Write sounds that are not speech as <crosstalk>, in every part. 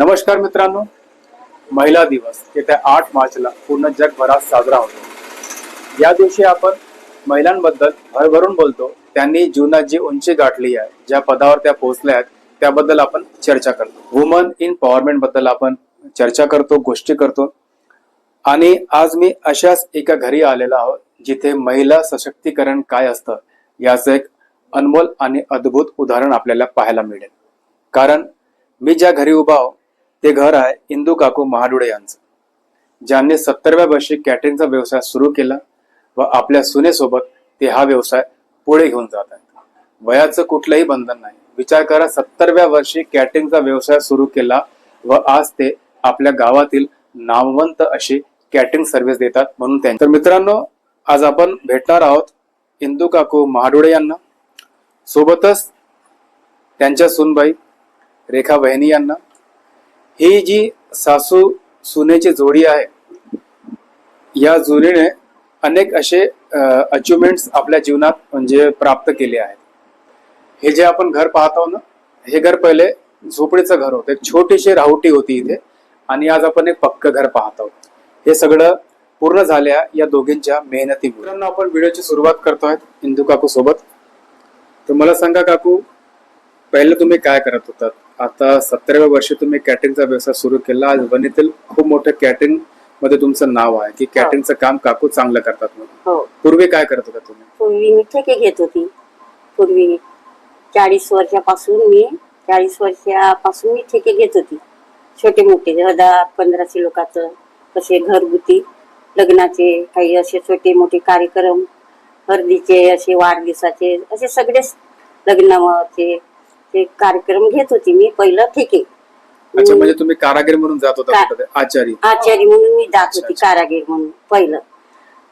नमस्कार मित्रांनो. महिला दिवस येत्या आठ मार्चला पूर्ण जगभरात साजरा होतो. या दिवशी आपण महिलांबद्दल भरभरून बोलतो. त्यांनी जीवनात जी उंची गाठली आहे ज्या पदावर त्या पोहोचल्या आहेत त्याबद्दल आपण चर्चा करतो. वुमन इनबद्दल आपण चर्चा करतो गोष्टी करतो. आणि आज मी अशाच एका घरी आलेलो आहोत जिथे महिला सशक्तीकरण काय असतं याचं एक अनमोल आणि अद्भुत उदाहरण आपल्याला पाहायला मिळेल. कारण मी ज्या घरी उभा आहो ते घर आहे इंदू काकू महाडुळे यांचं. ज्यांनी सत्तरव्या वर्षी कॅटरिंगचा व्यवसाय सुरू केला व आपल्या सुनेसोबत ते हा व्यवसाय पुढे घेऊन जात आहेत. वयाचं कुठलंही बंधन नाही. विचार करा सत्तरव्या वर्षी कॅटरिंगचा व्यवसाय सुरू केला व आज ते आपल्या गावातील नामवंत अशी कॅटरिंग सर्व्हिस देतात म्हणून त्यांच्या तर मित्रांनो आज आपण भेटणार आहोत इंदू काकू महाडुळे यांना. सोबतच त्यांच्या सुनबाई रेखा बहिणी यांना. ही जी सासू सुनेची जोडी आहे या जोडीने अनेक असे अचिव्हमेंट्स आपल्या जीवनात म्हणजे प्राप्त केले आहेत. हे जे आपण घर पाहतो ना हे घर पहिले झोपडीचं घर होतं. एक छोटीशी राहुटी होती इथे आणि आज आपण एक पक्क घर पाहत. आहोत हे सगळं पूर्ण झाल्या या दोघींच्या मेहनतीमुळे. आपण व्हिडिओची सुरुवात करतोय इंदू काकू सोबत. तर मला सांगा काकू पहिले तुम्ही काय करत होतात? आता सत्तरव्या वर्षी तुम्ही कॅटरिंगचा व्यवसाय सुरू केला. आज वणीतील खूप मोठं कॅटरिंगमध्ये तुमचं नाव आहे. की कॅटरिंगचं काम काकू चांगलं करतात म्हणून. हो. पूर्वी काय करत होता तुम्ही? पूर्वी मी ठेके घेत होती. पूर्वी चाळीस वर्षापासून मी चाळीस वर्षापासून मी ठेके घेत होती. छोटे मोठे हजार पंधराशे लोकांचं कसे घरगुती लग्नाचे काही असे छोटे मोठे कार्यक्रम हळदीचे असे वाढदिवसाचे असे सगळेच लग्नाचे ते कार्यक्रम घेत होती मी पहिलं ठेके अच्छा म्हणजे तुम्ही कारागीर म्हणून जात होता का- कुठं ते? आचारी. आचारी म्हणून मी जात होती अच्छा. कारागीर म्हणून पहिलं.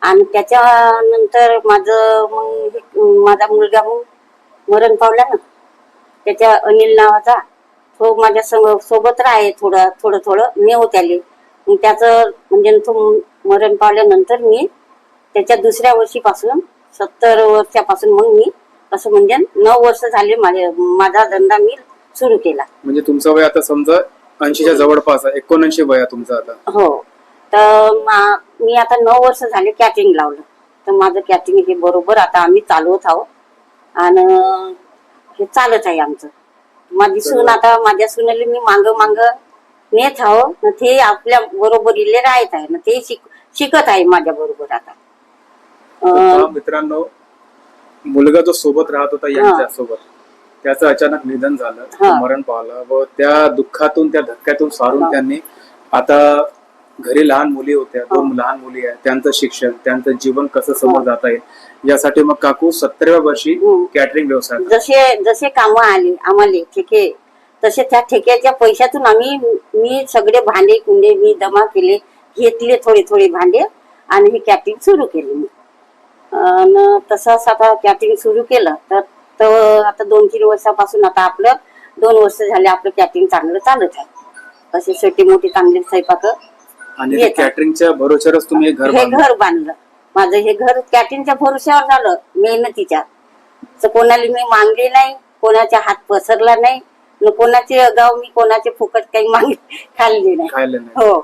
आणि त्याच्यानंतर माझं मग हे- माझा मुलगा मग मरण पावला ना. त्याच्या अनिल नावाचा तो माझ्या संग सोबत राहे थोडं थोडं थोडं नेव त्याले मग त्याचं म्हणजे तो मरण पावल्यानंतर मी त्याच्या दुसऱ्या वर्षीपासून सत्तर वर्षापासून मग मी असं म्हणजे नऊ वर्ष झाले माझे माझा धंदा मी सुरू केला. म्हणजे तुमचं वय आता समजा ऐंशीच्या जवळपास आहे एकोणऐंशी वय आहे तुमचं आता. हो. तर मा- मी आता नऊ वर्ष झाले कॅटरिंग लावलं. तर माझं कॅटरिंग हे बरोबर आता आम्ही चालवत आहोत. आणि हे चालत आहे आमचं. माझी सून आता माझ्या सुनेला मी मांग मांग नेत आहो न ते आपल्या बरोबरीले राहत आहे. ना ते शिक शिकत आहे माझ्या बरोबर आता. तर अं, पहा मित्रांनो मुलगा जो सोबत राहत होता यांच्या सोबत त्याचं अचानक निधन झालं. मरण पावलं व त्या दुःखातून त्या धक्क्यातून सारून. त्यांनी आता घरी लहान मुली होत्या दोन लहान मुली आहेत त्यांचं शिक्षण त्यांचं जीवन कसं समोर जाता येईल यासाठी मग काकू सत्तरव्या वर्षी. कॅटरिंग व्यवसाय जसे जसे कामं आले आम्हाला ठेके तसे त्या ठेक्याच्या पैशातून आम्ही मी सगळे भांडे कुंडे मी जमा केले घेतले थोडे थोडे भांडे आणि हे कॅटरिंग सुरू केले मी तसंच आता कॅटरिंग सुरू केलं तर तर आता दोन तीन वर्षापासून आता आपलं दोन वर्ष झाले आपलं कॅटरिंग चांगलं चालत आहे. असे छोटे मोठे चांगले स्वयंपाक आणि. कॅटरिंगच्या भरोश्यावरच तुम्ही हे घर हे बांधलं. घर बांधलं. माझं हे घर कॅटरिंगच्या भरोश्यावर झालं मेहनतीच्या तर कोणाला मी मागले नाही कोणाच्या हात पसरला नाही न कोणाचे अगाव मी कोणाचे फुकट काही माग खाल्ले नाही. हो.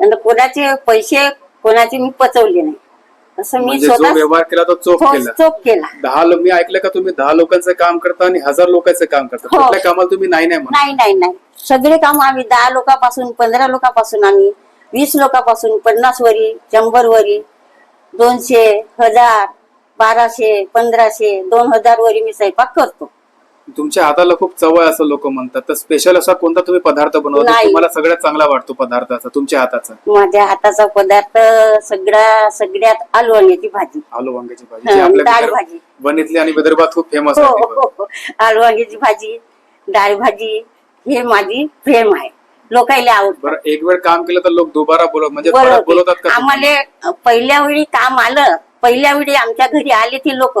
आणि कोणाचे पैसे कोणाचे मी पचवले नाही. असं मी म्हणजे जो स्वतः व्यवहार केला तो चोख केला. चोख केला. दहा लो- मी ऐकलं का तुम्ही दहा लोकांचं काम करता आणि हजार लोकांचं काम करता? हो. कुठल्या कामाला तुम्ही नाही नाही म्हणा नाही नाही नाही. सगळे काम आम्ही दहा लोकांपासून पंधरा लोकांपासून आम्ही वीस लोकांपासून पन्नास वरी शंभर वरी दोनशे हजार बाराशे पंधराशे दोन हजार वरी मी स्वयंपाक करतो. तुमच्या हाताला खूप चव आहे असं लोक म्हणतात तर स्पेशल असा कोणता तुम्ही पदार्थ बनवता नाही. तुम्हाला सगळ्यात चांगला वाटतो पदार्थ असा तुमच्या हाताचा माझ्या हाताचा पदार्थ सगळा सगळ्यात आलू वांग्याची भाजी आलू वांग्याची भाजी हा, आपल्या डाळ विदर्भ- भाजी. वणीतली आणि विदर्भात खूप फेमस हो आहे हो, भाजी. हो. आलू वांग्याची भाजी डाळ भाजी हे माझी प्रेम आहे लोकायला आवडत बरं एक वेळ काम केलं तर लोक दुबारा बोलत म्हणजे परत बोलवतात का तुम्ही? आम्हाला पहिल्या वेळी काम आलं पहिल्या वेळी आमच्या घरी आले ते लोक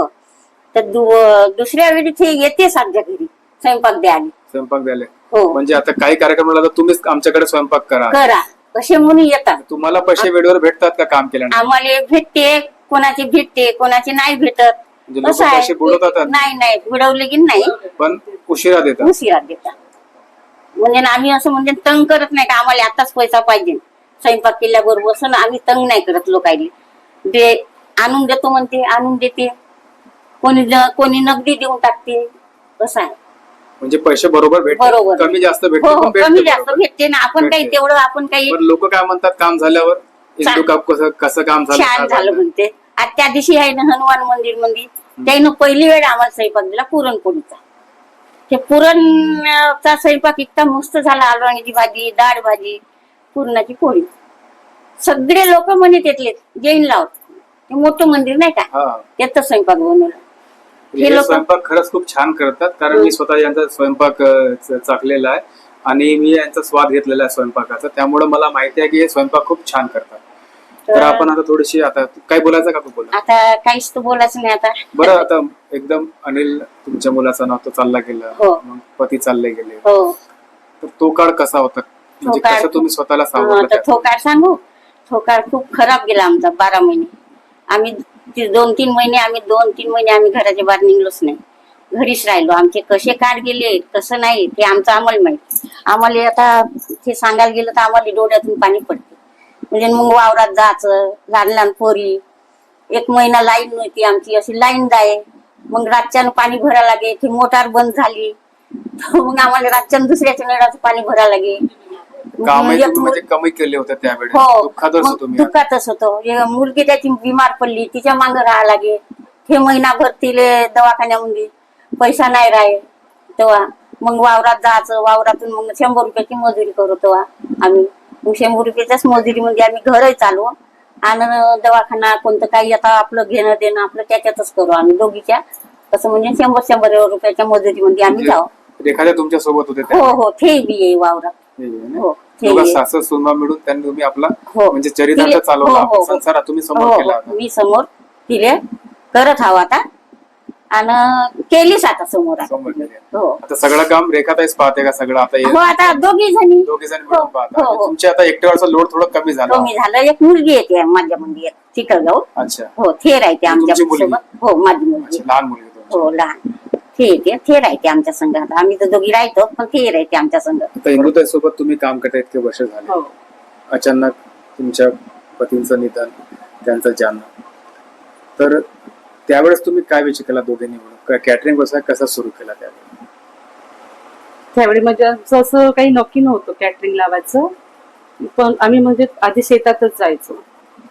तर दु- दुसऱ्या वेळी ते येतेच आमच्या घरी स्वयंपाक द्यायला. स्वयंपाक द्यायला. हो. म्हणजे आता काही कार्यक्रम आला तर तुम्हीच आमच्याकडे स्वयंपाक करा. करा. असे म्हणून येतात. तुम्हाला पैसे वेळेवर भेटतात का काम केल्यानंतर आम्हाला भेटते कोणाचे भेटते कोणाचे नाही भेटत. म्हणजे लोकं पैसे बुडवतात? नाही नाही. बुडवले की नाही. पण उशिरा देतात. उशिरा देतात. म्हणजे ना आम्ही असं म्हणजे तंग करत नाही का आम्हाला आताच पैसा पाहिजे. स्वयंपाक केल्याबरोबर बसून आम्ही तंग नाही करत लोकांनी. ते आणून देतो म्हणते आणून देते. कोणी कोणी नगदी देऊन टाकते असं आहे. म्हणजे पैसे बरोबर भेटते बरोबर. कमी जास्त भेटते हो हो पण कमी जास्त बरोबर. भेटते ना आपण काही भेटते. तेवढं आपण काही पण लोक काय म्हणतात काम झाल्यावर हिंदू कसं कसं काम झालं छान काय झालं झालं? म्हणते. आज त्या दिवशी आहे ना हनुमान मंदिरमध्ये त्यानं पहिली वेळ आम्हाला स्वयंपाक दिला पुरणपोळीचा. ते पुरणचा स्वयंपाक इतका मस्त झाला आलवाणीची भाजी डाळ भाजी पुरणाची पोळी. सगळे लोक म्हणे तिथले जैन लावत ते मोठं मंदिर नाही का? हा. त्याचा स्वयंपाक बनवला. हे हे लोकं- स्वयंपाक खरंच खूप छान करतात कारण मी स्वतः यांचा स्वयंपाक अ, च- चाखलेला आहे आणि मी यांचा स्वाद घेतलेला आहे स्वयंपाकाचा. त्यामुळे मला माहिती आहे की हे स्वयंपाक खूप छान करतात. तर आपण आता थोडीशी आता काय बोलायचं का तू बोला? आता काहीच तर बोलायचं नाही आता. बरं आता एकदम अनिल तुमच्या मुलाचं नाव तो चालला गेला. हो. मग पती चालले गेले. हो. तर तो काळ कसा होता? म्हणजे काळ कसं तुम्ही स्वतःला हा, तर त्यात? थोकार सांगू? थोकार खूप खराब गेला आमचा बारा महिने. आम्ही ते दोन तीन महिने आम्ही दोन तीन महिने आम्ही घराच्या बाहेर निघलोच नाही. घरीच राहिलो. आमचे कसे काढ गेले कसं नाही ते आमचं आम्हाला माहीत. आम्हाला आता ते सांगायला गेलं तर आम्हाला डोळ्यातून पाणी पडते. म्हणजे मग वावरात जायचं लहान लहान पोरी. एक महिना लाईन नव्हती आमची अशी लाईन जाय. मग रातच्यानं पाणी भरायला लागे ती मोटार बंद झाली. तर मग आम्हाला रातच्यानं दुसऱ्याच्या नळाचं पाणी भरायला लागे. कामही एक तुम्ही म्हणजे मुल- कमी केले होते त्यावेळेस. हो दुःखातच मग तुम्ही. दुःखातच होतो. एक मुलगी त्याची बिमार पडली तिच्या मागं राहा लागे हे महिनाभर तिले दवाखान्यामध्ये पैसा नाही राहे तेव्हा. मग वावरात जायचं वावरातून मग शंभर रुपयाची मजुरी करू तेव्हा आम्ही. मग शंभर रुपयाच्याच मजुरीमध्ये आम्ही घरही चालू. आणि दवाखाना कोणतं काही आता आपलं घेणं देणं आपलं त्याच्यातच करू आम्ही दोघीच्या. तसं म्हणजे शंभर शंभर रुपयाच्या मजुरीमध्ये आम्ही जाऊ म्हणजे एखाद्या तुमच्यासोबत होते त्या हो हो ते बी आहे वावरात. हो. दोघं आहे. सासू सुनबा मिळून त्यांनी तुम्ही आपला हो. म्हणजे चरितार्थ तिले- चालवला हो, हो, आपला हो. संसार तुम्ही समोर केला हो. होता मी समोर तिले करत हवा आता आणि केलीच आता समोर आता. समोर केले. हो आता सगळं काम रेखाताईच पाहते का सगळं आता हे हो आता दोघी जणी दोघे जण हो, मिळून पाहता हो, म्हणजे हो. तुमच्या आता एकट्यावरचा लोड थोडं कमी झाला कमी झालं एक मुलगी येते माझ्या मुलगी जाऊ अच्छा हो थे राहते आमच्या तुमची मुलगी? सोबत हो माझी मुलगी अच्छा लहान मुलगी तुमची हो लहान थे येते थे राहते आमच्या संघ आता आम्ही तर दोघी राहतो पण थे राहते आमच्या संघ आता इंदुताई सोबत तुम्ही काम करता इतके वर्ष झाले. हो. अचानक तुमच्या पतींचं निधन त्यांचं जाणं. तर त्यावेळेस तुम्ही काय विचार केला दोघांनी मिळून? कॅटरिंग व्यवसाय कसा सुरू केला त्यावेळेस त्यावेळी म्हणजे आमचं असं काही नक्की नव्हतं कॅटरिंग लावायचं. पण आम्ही म्हणजे आधी शेतातच जायचो.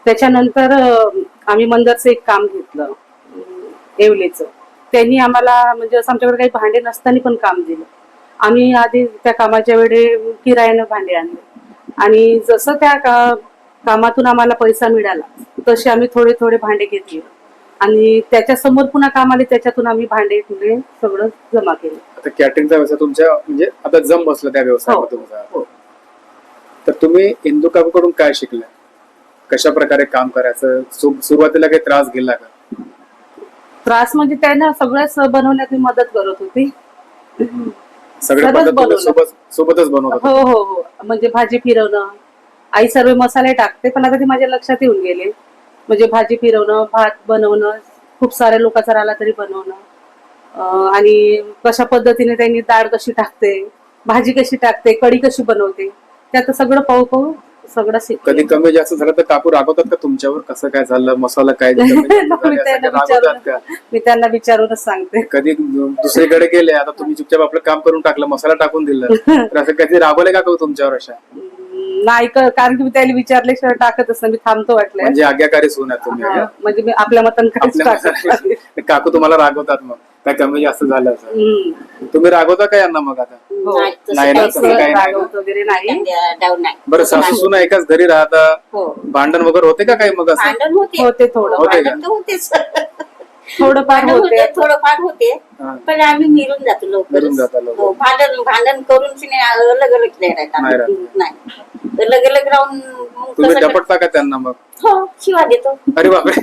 त्याच्यानंतर अं, आम्ही मंदरचं एक काम घेतलं. अं, येवलेचं. त्यांनी आम्हाला म्हणजे असं आमच्याकडे काही भांडे नसताना पण काम दिलं. आम्ही आधी त्या कामाच्या वेळी किरायानं भांडे आणले. आणि जसं त्या का- कामातून आम्हाला पैसा मिळाला तसे आम्ही थोडे थोडे भांडे घेतले. आणि त्याच्यासमोर पुन्हा काम आले त्याच्यातून आम्ही भांडे फुले सगळं जमा केलं. आता कॅटरिंगचा व्यवसाय तुमच्या म्हणजे आता जम बसला त्या व्यवसायामध्ये तुमचा. हो. तर तुम्ही इंदू काकूकडून काय शिकला कशा प्रकारे काम करायचं? सु- सुरुवातीला काही त्रास गेला का? त्रास म्हणजे त्यांना सगळ्याच बनवण्यात मी मदत करत होती. सगळे सर्वच पद्धत तुम्ही बनवलं. सोबत सोबतच बनवत हो हो हो. म्हणजे भाजी फिरवणं. आई सर्व मसाले टाकते पण आता ते माझ्या लक्षात येऊन गेले. म्हणजे भाजी फिरवणं भात बनवणं खूप साऱ्या लोकांचा राहिला तरी बनवणं. अं, आणि कशा पद्धतीने त्यांनी डाळ कशी टाकते भाजी कशी टाकते कढी कशी बनवते ते आता सगळं पाहू पाहू सगळं कधी कमी जास्त झालं तर काकू रागवतात का तुमच्यावर? कसं काय झालं? मसाला काय <laughs> झाले, मी त्यांना काय रागवतात का? विचारून मी त्यांना विचारूनच सांगते. कधी दुसरीकडे गेले आता तुम्ही चुपचाप आपलं काम करून टाकलं मसाला टाकून दिलं. <laughs> तर असं कधी रागवले का काकू तुमच्यावर अशा? अं, नाही क- कारण की मी त्याला विचारल्याशिवाय टाकतच नाही मी थांबतो वाटलंय म्हणजे आज्ञाकारी सून आहे तुम्ही हा, म्हणजे मी आपल्या मतान काहीच आपल्या टाकत नाही. मसाला- <laughs> काकू तुम्हाला रागवतात मग. काय कमी जास्त झालं असं. तुम्ही रागवता का यांना मग आता हो. नाही, तसं नाही ना, काहीच तसं. काही नाही. रागवत वगैरे नाही एखाद्या डाऊन नाही बरं सासू सुना एकाच घरी राहता हो भांडण वगैरे होते का काही मग असं भांडण होते होते थोडं होते का? भांडण तर होतेच थोडंफार होते. थोडंफार होते. हा. पण आम्ही मिळून जातो लवकर मिळून जाता लवकर. हो भांडण भांडण करून नाही अलग अलग नाही राहत नाही आम्ही. राहत. नाही. अलग अलग राहून मग तुम्ही कसं डपटता का त्यांना मग. हो शिवा देतो. अरे बापरे.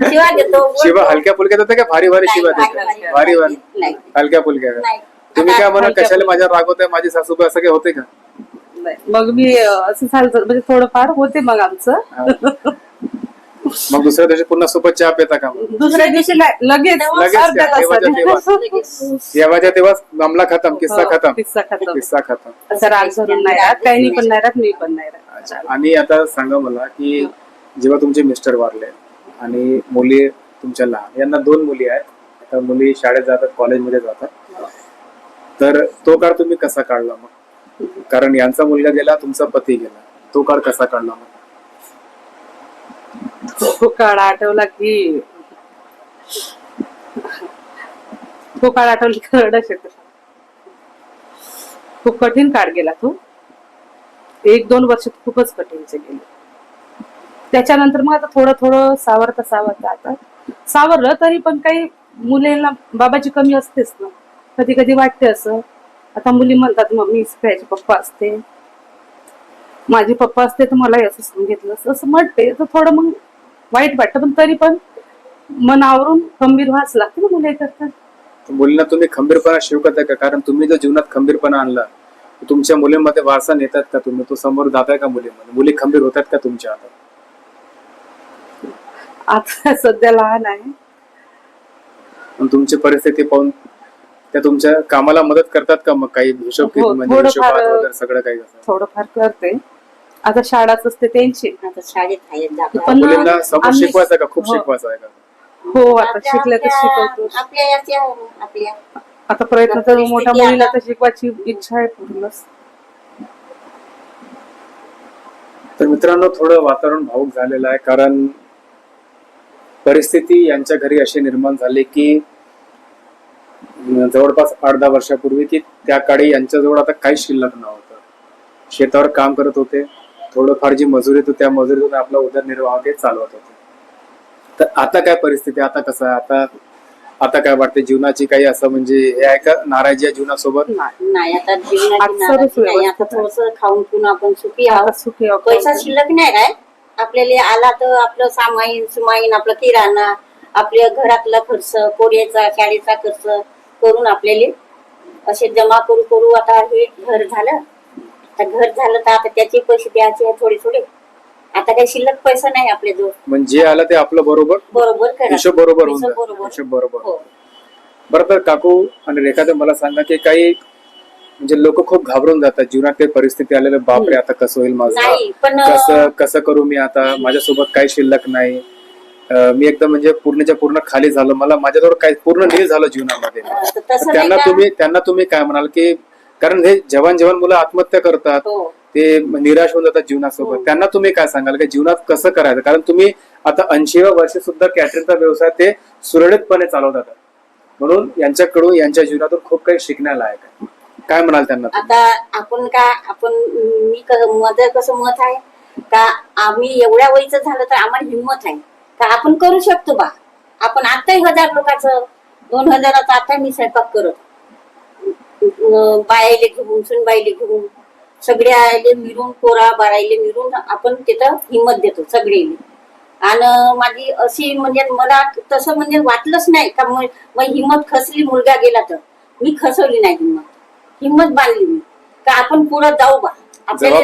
शिवा देतो. शिवा हलक्या फुलक्या देते का? भारी भारी शिवा भारी- देते भारी- भारी भारी. नाही. हलक्या फुलक्या का? नाही. तुम्ही काय म्हणा हलक्या कशाला माझ्या रागवत आहे माझी सासूबाई असं काही होते का? नाही. मग मी अं, असं झालं म्हणजे थोडंफार होते मग आमचं. हा. <laughs> मग दुसऱ्या दिवशी पुन्हा सोबत चहा पिता का मग दुसऱ्या दिवशी लगेच लगेच अर्ध्या काय? तेव्हाच्या तासाने. तेव्हाच्या तेव्हाच <laughs> मामला खतम किस्सा हो, खतम. किस्सा खतम. किस्सा खतम. असं राग धरून नाही राहत. काही पण नाही राहत मी पण नाही राहत. अच्छा. आणि आता सांगा मला की जेव्हा तुमचे मिस्टर वारले आणि मुली तुमच्या लहान यांना दोन मुली आहेत. आता मुली शाळेत जातात कॉलेजमध्ये जातात. तर तो काळ तुम्ही कसा काढला मग? कारण यांचा मुलगा गेला तुमचा पती गेला. तो काळ कसा काढला मग? तो काळ आठवला की तो काळ आठवला की रडच येतं खूप कठीण काळ गेला तो. एक दोन वर्ष खूपच कठीणचे गेले. त्याच्यानंतर मग आता थोडं थोडं सावरता सावरता आता सावरलं तरी पण काही मुलींना बाबाची कमी असतेच ना. कधी कधी वाटते असं. आता मुली म्हणतात मम्मी याचे पप्पा असते. माझे पप्पा असते तर मलाही असं सांगितलं असतं. असं म्हणते. तर थोडं मग वाईट वाटतं पण तरी पण मनावरून खंबीर व्हावंच लागते ना मुले करतात मुलींना तुम्ही खंबीरपणा शिवकत का? कारण तुम्ही जर जीवनात खंबीरपणा आणला तुमच्या मुलींमध्ये वारसा नेतात का तुम्ही? तो समोर जाताय का मुलीमध्ये? मुली खंबीर होतात का तुमच्या आता? आता सध्या लहान आहे. तुमची परिस्थिती पाहून त्या तुमच्या कामाला मदत करतात का मग? काही हिशोब हो, म्हणजे सगळं काही थोडंफार करते. आता शाळाच असते त्यांची. आता शाळेत आहेत जातात. पण मुलींना समोर आम्ही- शिकवायचं का? खूप हो. शिकवायचं आहे का? हो आता आपल्या- शिकल्या तर आपल्या- शिकवतो आपल्या याच्या आपल्या. आता प्रयत्न तर परिस्थिती मोठ्या मुलीला आता- तर शिकवायची इच्छा आहे पूर्णच. तर मित्रांनो थोडं वातावरण भाऊक झालेलं आहे कारण परिस्थिती यांच्या घरी अशी निर्माण झाली की अं, जवळपास आठ दहा वर्षापूर्वी की त्या काळी यांच्याजवळ आता काही शिल्लक नव्हतं. शेतावर काम करत होते. थोडंफार जी मजुरी होती त्या मजुरीतून आपला उदरनिर्वाह ते चालवत होते. तर आता काय परिस्थिती आता कसं आहे? आता आता काय वाटते? जीवनाची काही असं म्हणजे हे आहे का? नाराजी आहे जीवनासोबत? नाही नाही आता जीवनाची आज सर्वच नाराजी नाही. आता व्यवस्थित आहे. थोडस खाऊन पिऊन आपण सुखी आहोत. सुखी आहोत. पैसा शिल्लक नाही राय आपल्याला आला तर आपलं सामाईन सुमाईन आपलं किराणा आपल्या घरातला खर्च पोऱ्याचा शाळेचा खर्च करून आपल्याला असे जमा करू करू. आता हे घर झालं. आता घर झालं तर आता त्याचे पैसे द्यायचे आहे थोडे थोडे. आता काही शिल्लक पैसा नाही आपल्याजवळ म्हणजे आलं ते आपलं बरोबर? बरोबर करा. हिशोब बरोबर होऊन हिशोब. बरोबर. हिशोब बरोबर. हो. बरं तर काकू आणि रेखा मला सांगा की काही म्हणजे लोक खूप घाबरून जातात. जीवनात काही परिस्थिती आलेलं बापरे आता कसं होईल माझं? नाही पण कसं कसं करू मी आता? माझ्यासोबत काही शिल्लक नाही. अं, मी एकदम म्हणजे पूर्णच्या पूर्ण खाली झालो. मला माझ्याजवळ काही पूर्ण नील झालं जीवनामध्ये. अं, तसं नाही त्यांना का? तुम्ही त्यांना तुम्ही काय म्हणाल की कारण हे जवान जवान मुलं आत्महत्या करतात हो. ते निराश होऊन जातात जीवनासोबत. त्यांना तुम्ही काय सांगाल? की जीवनात कसं करायचं? कारण तुम्ही आता ऐंशीव्या वर्षी सुद्धा कॅटरिंगचा व्यवसाय ते सुरळीतपणे चालवतात. म्हणून यांच्याकडून यांच्या जीवनातून खूप काही शिकण्यालायक आहे. काय म्हणाल त्यांना? आता आपण का आपण मी माझं कसं मत आहे? का आम्ही एवढ्या वयचं झालं तर आम्हाला हिंमत आहे. का आपण करू शकतो बा? आपण आताही हजार लोकांचं दोन हजाराचं आता मी स्वयंपाक करत. बायाले घेऊन सुनबाईले घेऊन सगळ्याले मिळून पोरा बारायले मिळून आपण तिथं हिंमत देतो सगळे आणि माझी अशी म्हणजे मला तसं म्हणजे वाटलंच नाही का मग हिंमत खसली मुलगा गेला तर. मी खसवली नाही हिंमत हिंमत बांधली मी. का आपण पुढे जाऊ बा. आपल्याला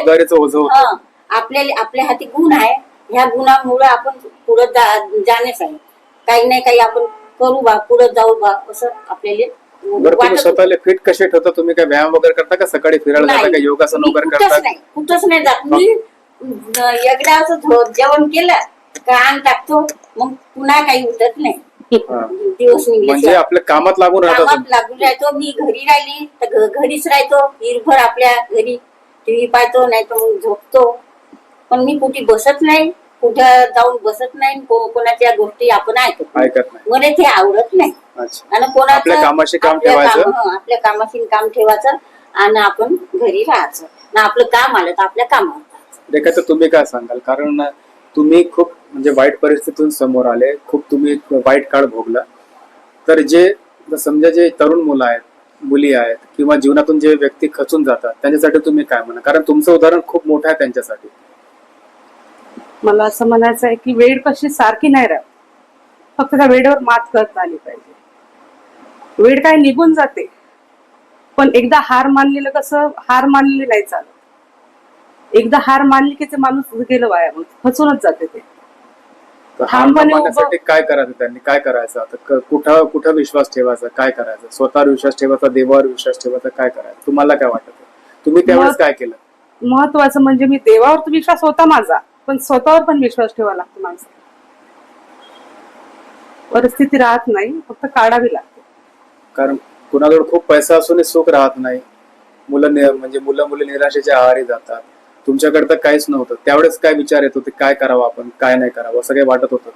आपल्याला आपल्या हाती गुण आहे. ह्या गुणामुळे आपण पुढे जाणेच आहे काही नाही काही आपण करू बा पुढे जाऊ बा असं आपल्याला बरं तुम्ही वाटत. स्वतःला फिट कसे ठेवता तुम्ही काय व्यायाम वगैरे करता का? सकाळी फिरायला जाता नाही. का? योगासन मी वगैरे कुठंच करता? नाही कुठंच नाही जात. मी अं, एकदा असं झो- जेवण केलं का अंग टाकतो मग पुन्हा काही उठत नाही. हा. दिवस म्हणजे निघले आपल्या कामात लागून राहता कामात तुम्ही. लागून राहतो मी घरी राहिली तर घ- घरीच राहतो हिरभर आपल्या घरी. टीव्ही पाहतो नाही तर मग झोपतो. पण मी कुठे बसत नाही कुठं जाऊन बसत नाही को- कोणाच्या गोष्टी आपण ऐकत नाही. ऐकत नाही. मला ते आवडत नाही. आणि कोणाचं आपल्या कामाशी काम आपल्या ठेवायचं. काम- हं, आपल्या कामाशी काम ठेवायचं आणि आपण घरी राहायचं. ना आपलं काम आलं तर आपल्या कामावर रेखा तर तुम्ही काय सांगाल? कारण तुम्ही खूप म्हणजे वाईट परिस्थितीतून समोर आले खूप तुम्ही वाईट काळ भोगला. तर जे जर समजा जे तरुण मुलं आहेत मुली आहेत किंवा जीवनातून जे व्यक्ती खचून जातात त्यांच्यासाठी तुम्ही काय म्हणा? कारण तुमचं उदाहरण खूप मोठं आहे त्यांच्यासाठी. मला असं म्हणायचं आहे की वेळ कशी सारखी नाही राहत. फक्त त्या वेळेवर मात करता आली पाहिजे. वेळ काय निघून जाते. पण एकदा हार मानलेलं कसं हार मानलेली नाही चालत. एकदा हार मानली की ते माणूस गेलं वाया मग खचूनच जाते ते. मानण्यासाठी काय करायचं त्यांनी? काय करायचं? आता कुठं कुठं विश्वास ठेवायचा? काय करायचं? स्वतःवर विश्वास ठेवायचा देवावर विश्वास ठेवायचा काय करायचं? तुम्हाला काय वाटत? तुम्ही त्यावेळेस काय केलं? महत्वाचं म्हणजे मी देवावर तर विश्वास होता माझा पण स्वतःवर पण विश्वास ठेवावा लागतो माणसा परिस्थिती राहत नाही फक्त काढावी लागते. कारण कुणाजवळ खूप पैसा असूनही सुख राहत नाही. मुलं म्हणजे मुलं मुली निराशेच्या आहारी जातात. तुमच्याकडे तर काहीच नव्हतं. त्यावेळेस काय विचार येत होते? काय करावं आपण? काय नाही करावं? असं काही वाटत होतं?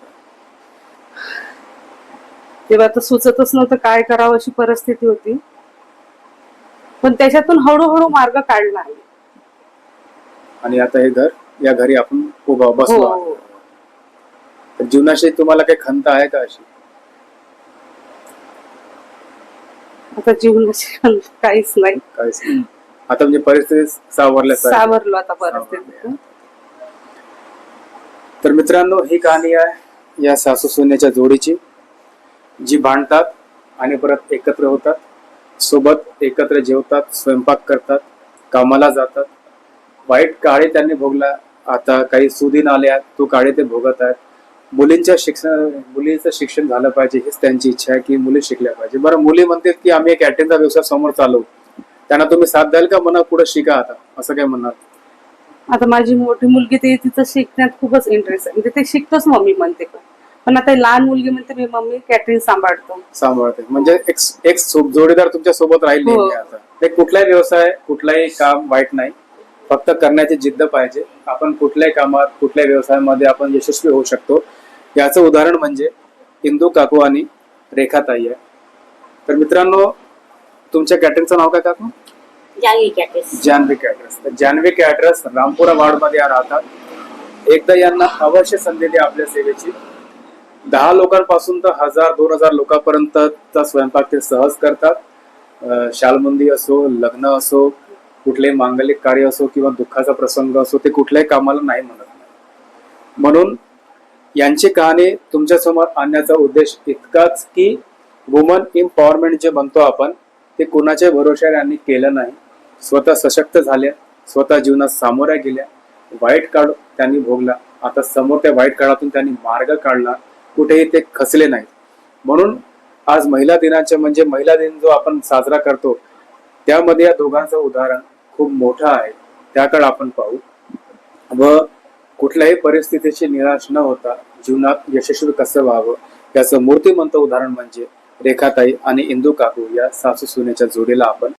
तेव्हा तर सुचतच नव्हतं काय करावं अशी परिस्थिती होती. पण त्याच्यातून हळूहळू मार्ग काढला आहे आणि आता हे घर या घरी आपण उभा बसलो हो. जीवनाशी तुम्हाला काही खंत आहे का अशी? आता जीवनाची काहीच नाही. काहीच नाही. आता म्हणजे परिस्थिती सावरल्यासारखी सावरलो आता परिस्थितीतून तर मित्रांनो ही कहाणी आहे या सासू सुनेच्या जोडीची जी भांडतात आणि परत एकत्र होतात. सोबत एकत्र जेवतात स्वयंपाक करतात कामाला जातात. वाईट काळे त्यांनी भोगला. आता काही सुदिन आले आहेत तो काळे ते भोगत आहेत. मुलींच्या शिक्षण मुलीचं शिक्षण झालं पाहिजे हीच त्यांची इच्छा आहे की मुली शिकल्या पाहिजे. बरं मुली म्हणतात की आम्ही एक कॅटरिंगचा व्यवसाय समोर चालवू त्यांना तुम्ही साथ द्याल का? म्हणा पुढे शिका आता. असं काय म्हणणार? आता माझी मोठी मुलगी ते तिचं शिकण्यात खूपच इंटरेस्ट आहे. म्हणजे ते शिकतोच मम्मी म्हणते पण. पण आता लहान मुलगी म्हणते मी मम्मी कॅटरिंग सांभाळतो. सांभाळते. म्हणजे एक एक सो- जोडीदार तुमच्यासोबत राहील हो. आता. ते कुठलाही व्यवसाय कुठलाही काम वाईट नाही. फक्त करण्याची जिद्द पाहिजे. आपण कुठल्याही कामात कुठल्याही व्यवसायामध्ये आपण यशस्वी होऊ शकतो. याचं उदाहरण म्हणजे इंदू काकू आणि रेखाताई आहे. तर मित्रांनो तुमच्या कॅटरिंगचं नाव काय काकू? जान्हवी कॅटेस जानवी कॅटरर्स तर जानवी कॅटरर्स रामपुरा वार्डमध्ये राहतात. एकदा यांना अवश्य संधी द्या आपल्या सेवेची. दहा लोकांपासून तर हजार दोन हजार लोकांपर्यंतचा स्वयंपाक ते सहज करतात. शालमुंदी असो लग्न असो कुठले मांगलिक कार्य असो किंवा दुःखाचा प्रसंग असो ते कुठल्याही कामाला नाही म्हणत. म्हणून यांची कहाणी तुमच्यासमोर आणण्याचा उद्देश इतकाच की वुमन इम्पॉवरमेंट जे म्हणतो आपण ते कुणाच्या भरोश्यावर यांनी केलं नाही. स्वतः सशक्त झाल्या स्वतः जीवनात सामोऱ्या गेल्या वाईट काळ त्यांनी भोगला. आता समोर त्या वाईट काळातून त्यांनी मार्ग काढला कुठेही ते खचले नाहीत. म्हणून आज महिला दिनाचे म्हणजे महिला दिन जो आपण साजरा करतो त्यामध्ये या दोघांचं उदाहरण खूप मोठं आहे. त्याकडे आपण पाहू. व कुठल्याही परिस्थितीची निराश न होता जीवनात यशस्वी कसं व्हावं याचं मूर्तिमंत उदाहरण म्हणजे रेखाताई आणि इंदू काकू या सासू सुनेच्या जोडीला आपण